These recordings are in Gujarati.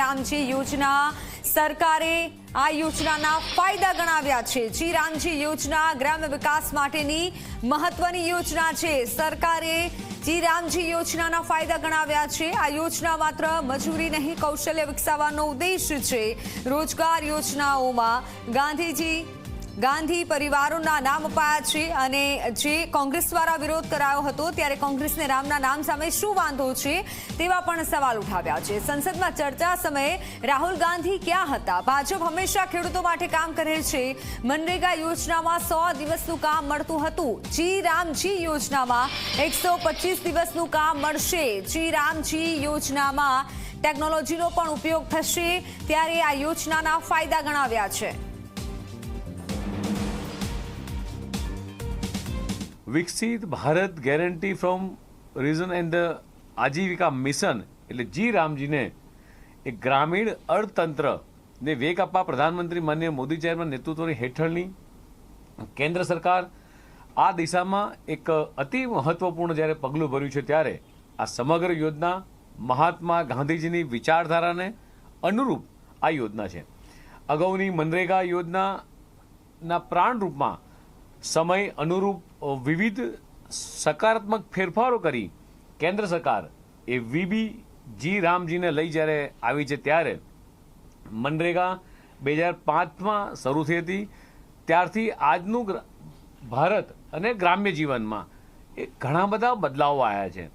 રામજી યોજના સરકારે આ યોજનાના ફાયદા ગણાવ્યા છે. જી રામજી યોજના ગ્રામ્ય વિકાસ માટેની મહત્વની યોજના છે. સરકારે જી રામજી યોજનાના ફાયદા ગણાવ્યા છે. આ યોજના માત્ર મજૂરી નહીં, કૌશલ્ય વિકસાવવાનો ઉદ્દેશ છે. રોજગાર યોજનાઓમાં ગાંધીજી ગાંધી પરિવારોના નામ અપાયા છે અને જે કોંગ્રેસ દ્વારા વિરોધ કરાયો હતો, ત્યારે કોંગ્રેસને રામના નામ સામે શું વાંધો છે તેવા પણ સવાલ ઉઠાવ્યા છે. સંસદમાં ચર્ચા સમયે રાહુલ ગાંધી ક્યાં હતા? ભાજપ હંમેશા ખેડૂતો માટે કામ કરે છે. મનરેગા યોજનામાં સો દિવસનું કામ મળતું હતું. જી રામજી યોજનામાં એકસો દિવસનું કામ મળશે. જી રામજી યોજનામાં ટેકનોલોજીનો પણ ઉપયોગ થશે. ત્યારે આ યોજનાના ફાયદા ગણાવ્યા છે. Viksit Bharat guarantee from reason and the Ajeevika mission એટલે જી રામજીને એ ગ્રામીણ અર્થતંત્રને વેગ આપવા પ્રધાનમંત્રી માન્ય મોદી સાહેબના નેતૃત્વની હેઠળની કેન્દ્ર સરકાર આ દિશામાં એક અતિ મહત્વપૂર્ણ જ્યારે પગલું ભર્યું છે ત્યારે આ સમગ્ર યોજના મહાત્મા ગાંધીજીની વિચારધારાને અનુરૂપ આ યોજના છે. અગાઉની મનરેગા યોજનાના પ્રાણરૂપમાં સમય અનુરૂપ વિવિધ સકારાત્મક ફેરફારો કરી કેન્દ્ર સરકાર એ વીબી જી રામજીને લઈ જ્યારે આવી છે ત્યારે મનરેગા બે હજાર પાંચમાં શરૂ થઈ હતી. ત્યારથી આજનું ભારત અને ગ્રામ્ય જીવનમાં એ ઘણા બધા બદલાવો આવ્યા છે.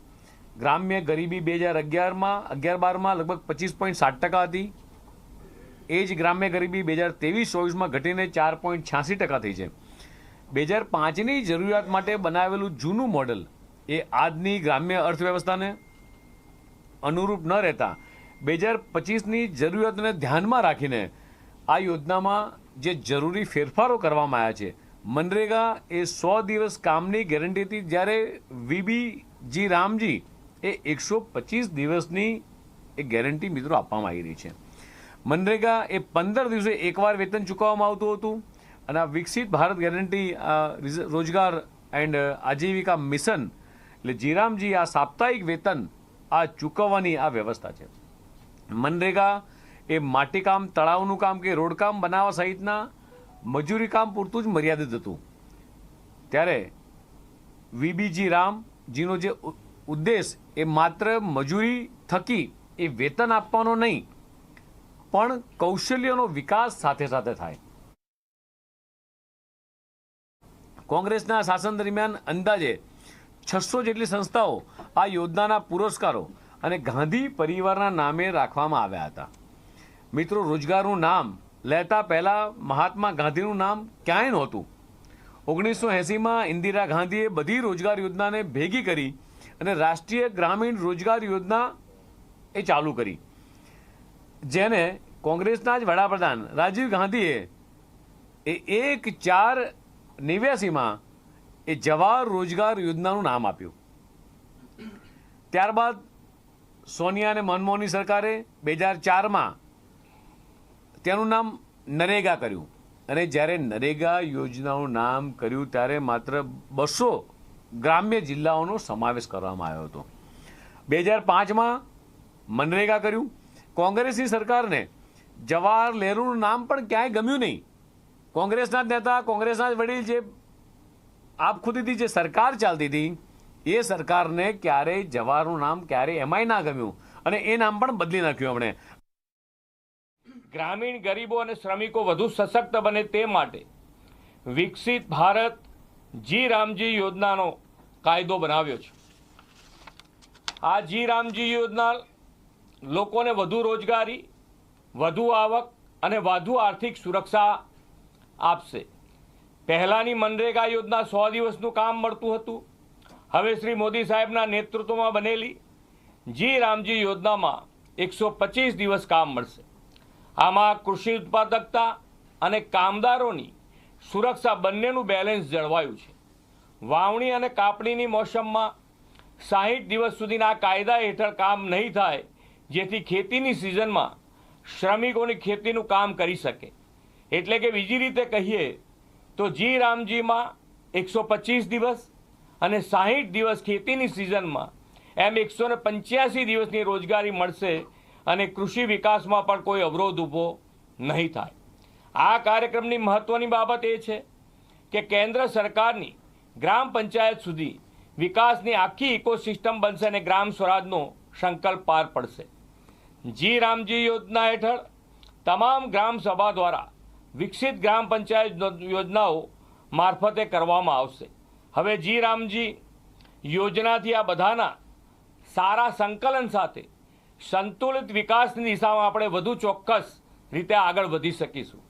ગ્રામ્ય ગરીબી બે હજાર અગિયારમાં, અગિયાર બારમાં લગભગ પચીસ પોઈન્ટ સાત ટકા હતી. એ જ ગ્રામ્ય ગરીબી બે હજાર ત્રેવીસ ચોવીસમાં ઘટીને ચાર પોઈન્ટ છ્યાસી ટકા થઈ છે. બે હજાર પાંચની જરૂરિયાત માટે બનાવેલું જૂનું મોડલ એ આજની ગ્રામ્ય અર્થવ્યવસ્થાને અનુરૂપ ન રહેતા બે હજાર પચીસની જરૂરિયાતને ધ્યાનમાં રાખીને આ યોજનામાં જે જરૂરી ફેરફારો કરવામાં આવ્યા છે, મનરેગા એ સો દિવસ કામની ગેરંટી હતી જ્યારે વીબી જી રામજી એ એકસો પચીસ દિવસની એ ગેરંટી મિત્રો આપવામાં આવી રહી છે. મનરેગા એ પંદર દિવસે એકવાર વેતન ચૂકવવામાં આવતું હતું. અને આ Viksit Bharat guarantee Rozgar and Ajeevika mission, એટલે જીરામજી, આ સાપ્તાહિક વેતન આ ચૂકવવાની આ વ્યવસ્થા છે. મનરેગા એ માટીકામ, તળાવનું કામ કે રોડકામ બનાવવા સહિતના મજૂરી કામ પૂરતું જ મર્યાદિત હતું. ત્યારે વીબીજી રામજીનો જે ઉદ્દેશ એ માત્ર મજૂરી થકી એ વેતન આપવાનો નહીં, પણ કૌશલ્યનો વિકાસ સાથે સાથે થાય. કોંગ્રેસના શાસન દરમિયાન અંદાજે છસો જેટલી સંસ્થાઓ આ યોજનાના પુરસ્કારો અને ગાંધી પરિવારના નામે રાખવામાં આવ્યા હતા. મિત્રો, રોજગારનું નામ લેતા પહેલાં મહાત્મા ગાંધીનું નામ ક્યાંય નહોતું. ઓગણીસો એંસીમાં ઇન્દિરા ગાંધીએ બધી રોજગાર યોજનાને ભેગી કરી અને રાષ્ટ્રીય ગ્રામીણ રોજગાર યોજના એ ચાલુ કરી. જેને કોંગ્રેસના જ વડાપ્રધાન રાજીવ ગાંધીએ એ એક ચાર નેવ્યાસીમાં એ જવાહર રોજગાર યોજનાનું નામ આપ્યું. ત્યારબાદ સોનિયા અને મનમોહનની સરકારે બે હજાર ચારમાં તેનું નામ નરેગા કર્યું. અને જ્યારે નરેગા યોજનાનું નામ કર્યું ત્યારે માત્ર બસો ગ્રામ્ય જિલ્લાઓનો સમાવેશ કરવામાં આવ્યો હતો. બે હજાર પાંચમાં મનરેગા કર્યું. કોંગ્રેસની સરકારને જવાહર નહેરુનું નામ પણ ક્યાંય ગમ્યું નહીં. કોંગ્રેસના જ નેતા, કોંગ્રેસના જ વડીલ જે આપ ખુદીથી જે સરકાર ચાલતી હતી, એ સરકારને ક્યારેય જવાહરનું નામ, ક્યારેય એમાંય ના ગમ્યું. અને એ નામ પણ બદલી નાખ્યું એમણે. ગ્રામીણ ગરીબો અને શ્રમિકો વધુ સશક્ત બને તે માટે વિકસિત ભારત જી રામજી યોજનાનો કાયદો બનાવ્યો છે. આ જી રામજી યોજના લોકોને વધુ રોજગારી, વધુ આવક અને વધુ આર્થિક સુરક્ષા આપશે. પહેલાંની મનરેગા યોજના સો દિવસનું કામ મળતું હતું. હવે શ્રી મોદી સાહેબના નેતૃત્વમાં બનેલી જી રામજી યોજનામાં એકસો પચીસ દિવસ કામ મળશે. આમાં કૃષિ ઉત્પાદકતા અને કામદારોની સુરક્ષા બંનેનું બેલેન્સ જળવાયું છે. વાવણી અને કાપણીની મોસમમાં સાહીઠ દિવસ સુધીના કાયદા હેઠળ કામ નહીં થાય, જેથી ખેતીની સિઝનમાં શ્રમિકોની ખેતીનું કામ કરી શકે. એટલે કે બીજી રીતે કહીએ તો જી રામજીમાં એકસો પચીસ દિવસ અને સાહીઠ દિવસ ખેતીની સિઝનમાં એમ એકસો ને પંચ્યાસી દિવસની રોજગારી મળશે અને કૃષિ વિકાસમાં પણ કોઈ અવરોધ ઊભો નહીં થાય. આ કાર્યક્રમની મહત્વની બાબત એ છે કે કેન્દ્ર સરકારની ગ્રામ પંચાયત સુધી વિકાસની આખી ઇકોસિસ્ટમ બનશે અને ગ્રામ સ્વરાજનો સંકલ્પ પાર પડશે. જી રામજી યોજના હેઠળ તમામ ગ્રામ સભા દ્વારા વિકસિત ગ્રામ પંચાયત યોજનાઓ મારફતે કરવામાં આવશે. હવે જી રામજી, યોજનાથી આ બધાના સારા સંકલન સાથે સંતુલિત વિકાસની દિશામાં આપણે વધુ ચોક્કસ રીતે આગળ વધી શકીશું.